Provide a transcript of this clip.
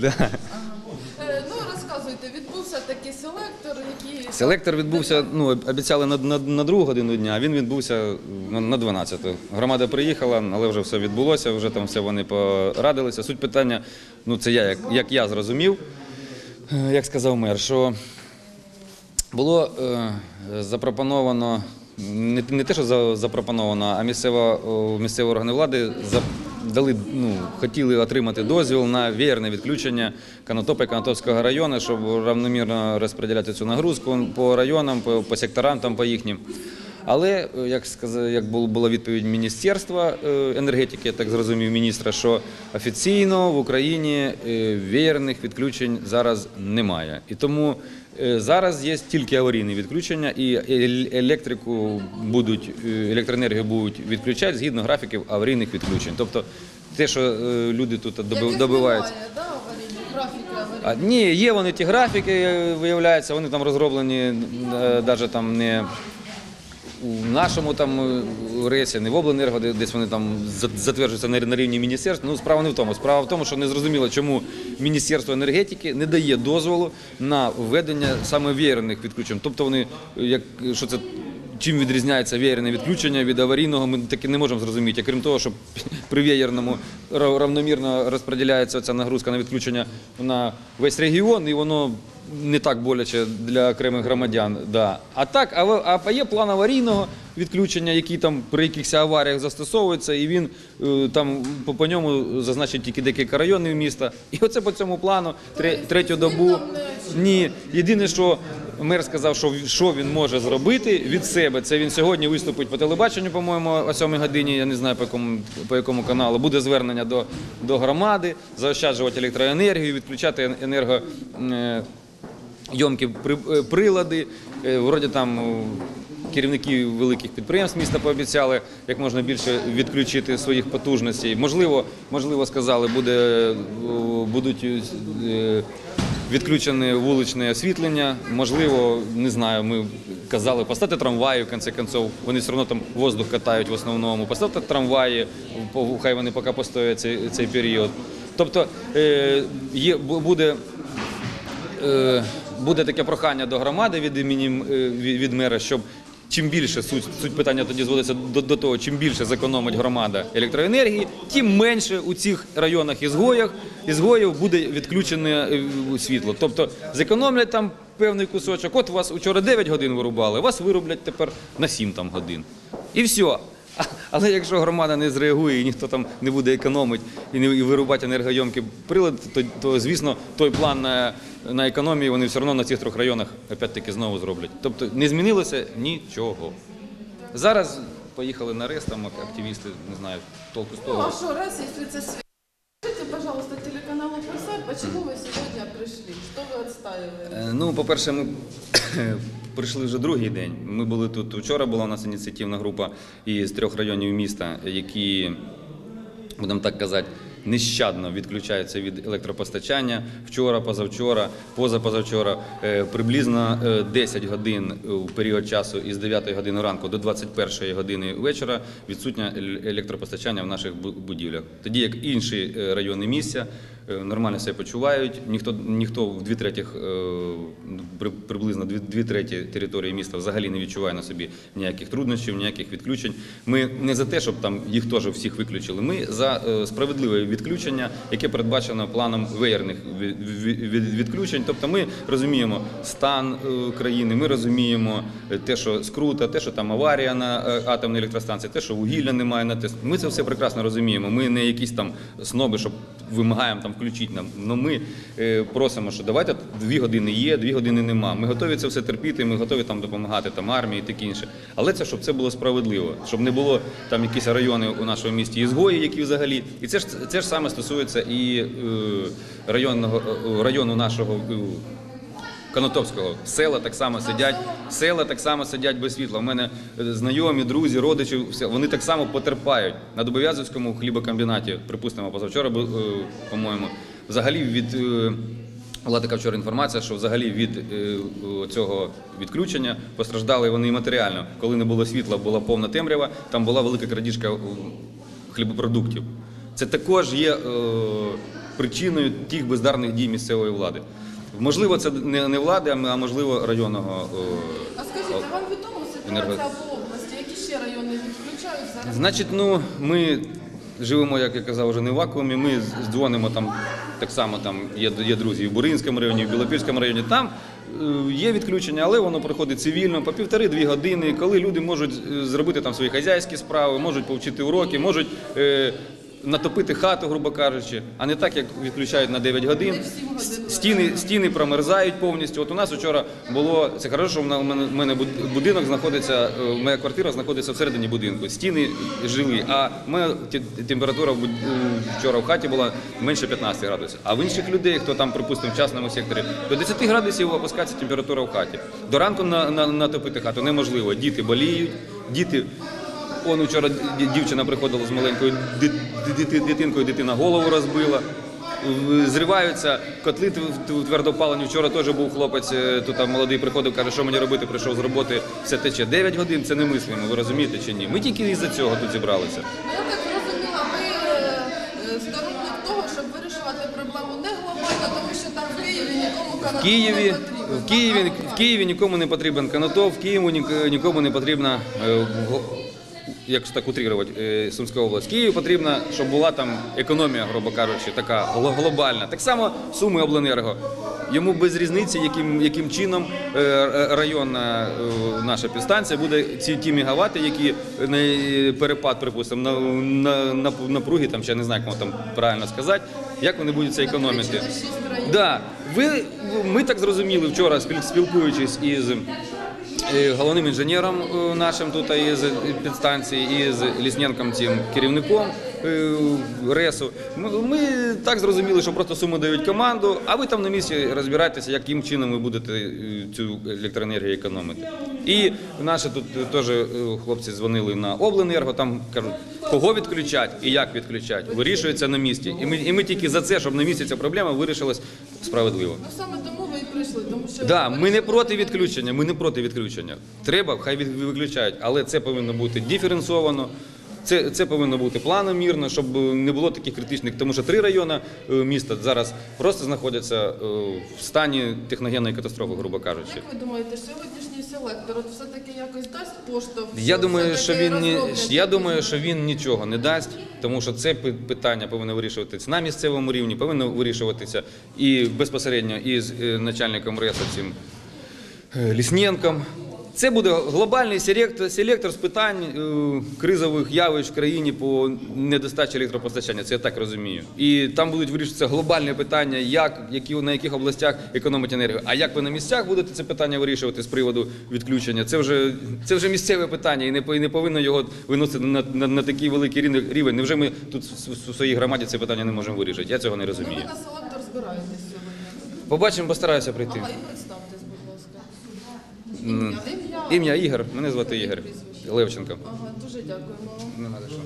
Да. Е, Ну розказуйте, відбувся такий селектор, який Селектор відбувся, ну, обіцяли на, на, на другу годину дня, а він відбувся на, на 12. Громада приїхала, але вже все відбулося, вже там все вони порадилися. Суть питання, ну це я, як, як я зрозумів, е, як сказав мер, що було е, запропоновано, не, не те, що запропоновано, а місцева, місцеві органи влади дали, ну, хотіли отримати дозвіл на веєрне відключення Канатопа і Канатопського району, щоб равномірно розподіляти цю нагрузку по районам, по, по секторам, там, по їхнім. Але е, як сказав, як була відповідь Міністерства е, енергетики, я так зрозумів міністра, що офіційно в Україні е, веєрних відключень зараз немає. І тому зараз є тільки аварійні відключення, і електрику будуть електроенергію будуть відключати згідно графіків аварійних відключень. Тобто те, що люди тут доби- добиваються. А, ні, є вони ті графіки, виявляється, вони там розроблені навіть там не у нашому там е, рейсі, не в обленерго, де- десь вони там за- затверджуються на рівні міністерств. Ну, справа не в тому. Справа в тому, що не зрозуміло, чому Міністерство енергетики не дає дозволу на введення саме веєрних відключень. Тобто вони, е, як що це. Чим відрізняється веєрне відключення від аварійного, ми таки не можемо зрозуміти. Крім того, що при веєрному ра- равномірно розподіляється ця нагрузка на відключення на весь регіон, і воно не так боляче для окремих громадян. Да. А так, а, а є план аварійного відключення, який там при якихось аваріях застосовується, і він е, там по, по ньому зазначить тільки декілька районів міста. І оце по цьому плану тре- третю добу. Ні, єдине, що мер сказав, що що він може зробити від себе. Це він сьогодні виступить по телебаченню, по-моєму, о 7 годині. Я не знаю по якому по якому каналу. Буде звернення до, до громади, заощаджувати електроенергію, відключати ен- енерго. е, е, прилади. Е, Вроді там керівники великих підприємств міста пообіцяли як можна більше відключити своїх потужностей. Можливо, можливо, сказали, буде, будуть відключене вуличне освітлення. Можливо, не знаю. Ми казали, поставити трамваї в кінці кінців. Вони все одно там воздух катають в основному. Поставити трамваї, хай вони поки постоять цей, цей період. Тобто е, є, буде е, буде таке прохання до громади від імені е, від мера, щоб чим більше суть, суть питання тоді зводиться до, до того, чим більше зекономить громада електроенергії, тим менше у цих районах ізгоях ізгоїв буде відключене е, світло. Тобто зекономлять там певний кусочок. От вас вчора 9 годин вирубали, вас вироблять тепер на 7 там годин. І все. Але якщо громада не зреагує і ніхто там не буде економити і не вирубати енергойомки прилад, то, то звісно той план на, на економію вони все одно на цих трьох районах опять-таки знову зроблять. Тобто не змінилося нічого. Зараз поїхали на рейс, там активісти, не знаю, толку з Ну, того. а что, раз, если это свет. Скажите, пожалуйста, телеканалу «Просад», почему вы сегодня пришли? Что вы отстаиваете? Е, Ну, по-перше, ми прийшли вже другий день. Ми були тут вчора. Була у нас ініціативна група із трьох районів міста, які, будемо так казати, нещадно відключаються від електропостачання. Вчора, позавчора, позапозавчора, Е, приблизно е, 10 годин у період часу із 9 години ранку до 21 години вечора відсутнє електропостачання в наших бу- будівлях. Тоді як інші е, райони місця е, нормально себе почувають. Ніхто ніхто в дві третіх е, при- приблизно дві, треті території міста взагалі не відчуває на собі ніяких труднощів, ніяких відключень. Ми не за те, щоб там їх теж всіх виключили. Ми за е, справедливе відключення, яке передбачено планом веєрних від- від- від- відключень. Тобто ми розуміємо стан е, країни, ми розуміємо е, те, що скрута, те, що там аварія на е, атомній електростанції, те, що вугілля немає на тиск. Ми це все прекрасно розуміємо. Ми не якісь там сноби, щоб вимагаємо там включити нам. Ну ми просимо, що давайте дві години є, дві години нема. Ми готові це все терпіти, ми готові там допомагати там армії і таке інше. Але це щоб це було справедливо, щоб не було там якісь райони у нашому місті ізгої, які взагалі. І це ж це саме стосується і е, районного е, району нашого. е, Конотопського села так само сидять, села так само сидять без світла. У мене е, знайомі, друзі, родичі, вони так само потерпають на Добов'язівському хлібокомбінаті. Припустимо, позавчора, е, по-моєму, взагалі від е, була така вчора інформація, що взагалі від е, цього відключення постраждали вони і матеріально. Коли не було світла, була повна темрява, там була велика крадіжка е, хлібопродуктів. Це також є е, причиною тих бездарних дій місцевої влади. Можливо, це не, не влади, а можливо районного. е, А скажіть, а вам відомо ситуація по області? Які ще райони відключають зараз? Значить, ну ми живемо, як я казав, вже не в вакуумі. Ми дзвонимо там так само. Там є, є друзі в Буринському районі, в Білопільському районі. Там е, є відключення, але воно проходить цивільно по півтори-дві години, коли люди можуть е, зробити там свої хазяйські справи, можуть повчити уроки, можуть. Е, Натопити хату, грубо кажучи, а не так, як відключають на 9 годин. Стіни, стіни промерзають повністю. От у нас вчора було це хорошо, що в мене, будинок знаходиться, е, моя квартира знаходиться всередині будинку. Стіни жилі, а моя те- температура вчора в хаті була менше 15 градусів. А в інших людей, хто там, припустимо, в частному секторі, до 10 градусів опускається температура в хаті. До ранку на, на, натопити хату неможливо. Діти боліють, діти. Он вчора дівчина приходила з маленькою ди- ди- ди- дитинкою, дитина голову розбила. Зриваються котли тв- тв- твердопалені. Вчора теж був хлопець, е, тут там молодий приходив, каже, що мені робити, прийшов з роботи, все тече. 9 годин це немислимо, ви розумієте чи ні? Ми тільки із-за цього тут зібралися. Ну, я так зрозуміла, ви е, е, сторонник того, щоб вирішувати проблему не глобально, тому що там в Києві нікому канату В Києві, не в Києві, в Києві нікому не потрібен канатов, в Києві ні- нікому не потрібна, е, го- як так утрірувати, е, Сумська область. Києву потрібно, щоб була там економія, грубо кажучи, така глобальна. Так само Суми обленерго. Йому без різниці, яким, яким чином е, е, районна наша підстанція буде ці ті мегавати, які на перепад, припустимо, на, на, на напруги, там, я не знаю, вам там правильно сказати, як вони будуть це економити. Да, ви, ми так зрозуміли вчора, спіл- спілкуючись із головним інженером е, нашим тут із підстанції, і з Лісненком, цим керівником е, РЕСу. Ми, так зрозуміли, що просто суми дають команду, а ви там на місці розбирайтеся, яким чином ви будете е, цю електроенергію економити. І наші тут теж хлопці дзвонили на обленерго, там кажуть, кого відключать і як відключать, вирішується на місці. І ми, і ми тільки за це, щоб на місці ця проблема вирішилась справедливо. Ну саме тому прийшли, тому що Да, ми не проти відключення. Ми не проти відключення. Треба, хай виключають, але це повинно бути диференцовано. Це, це повинно бути планомірно, щоб не було таких критичних, тому що три райони е, міста зараз просто знаходяться е, в стані техногенної катастрофи, грубо кажучи. Як ви думаєте, сьогоднішній селектор от все-таки якось дасть поштовх? Я думаю, що він ні, я думаю, що він нічого не дасть, тому що це питання повинно вирішуватися на місцевому рівні, повинно вирішуватися і безпосередньо із е, начальником РЕСа цим е, Лісненком. Це буде глобальний селектор, селектор з питань е, кризових явищ в країні по недостачі електропостачання. Це я так розумію. І там будуть вирішуватися глобальні питання, як які на яких областях економити енергію. А як ви на місцях будете це питання вирішувати з приводу відключення? Це вже це вже місцеве питання, і не і не повинно його виносити на, на, на такий великий рівень-. Невже ми тут в- в своїй громаді це питання не можемо вирішити? Я цього не Ну, розумію. ви на селектор збираєтесь сьогодні. Побачимо, постараюся прийти. Ага, і представтесь, будь ласка. Ім'я, Ігор, мене звати Ігор Левченко. Ага, дуже дякуємо. Не що.